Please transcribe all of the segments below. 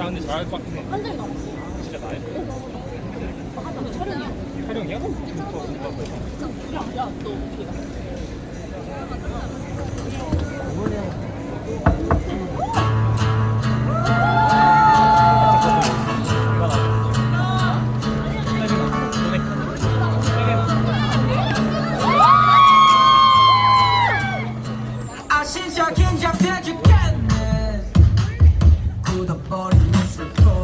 나 근데 잘할 것 같긴 해. 한달 남았어. 진짜 나야? 아, 촬영이야. 촬영이야? 야, 야, 너 어떻게 가? different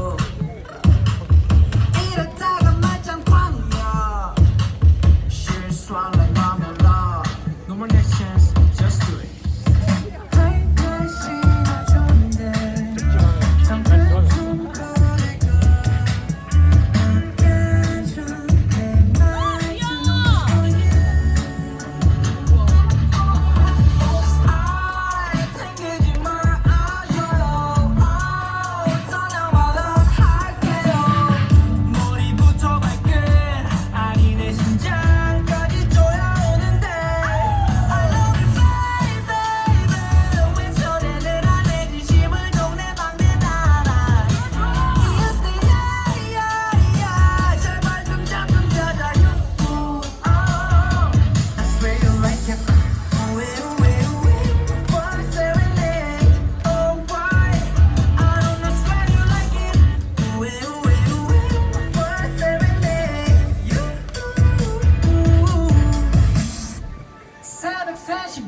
Ось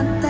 canta.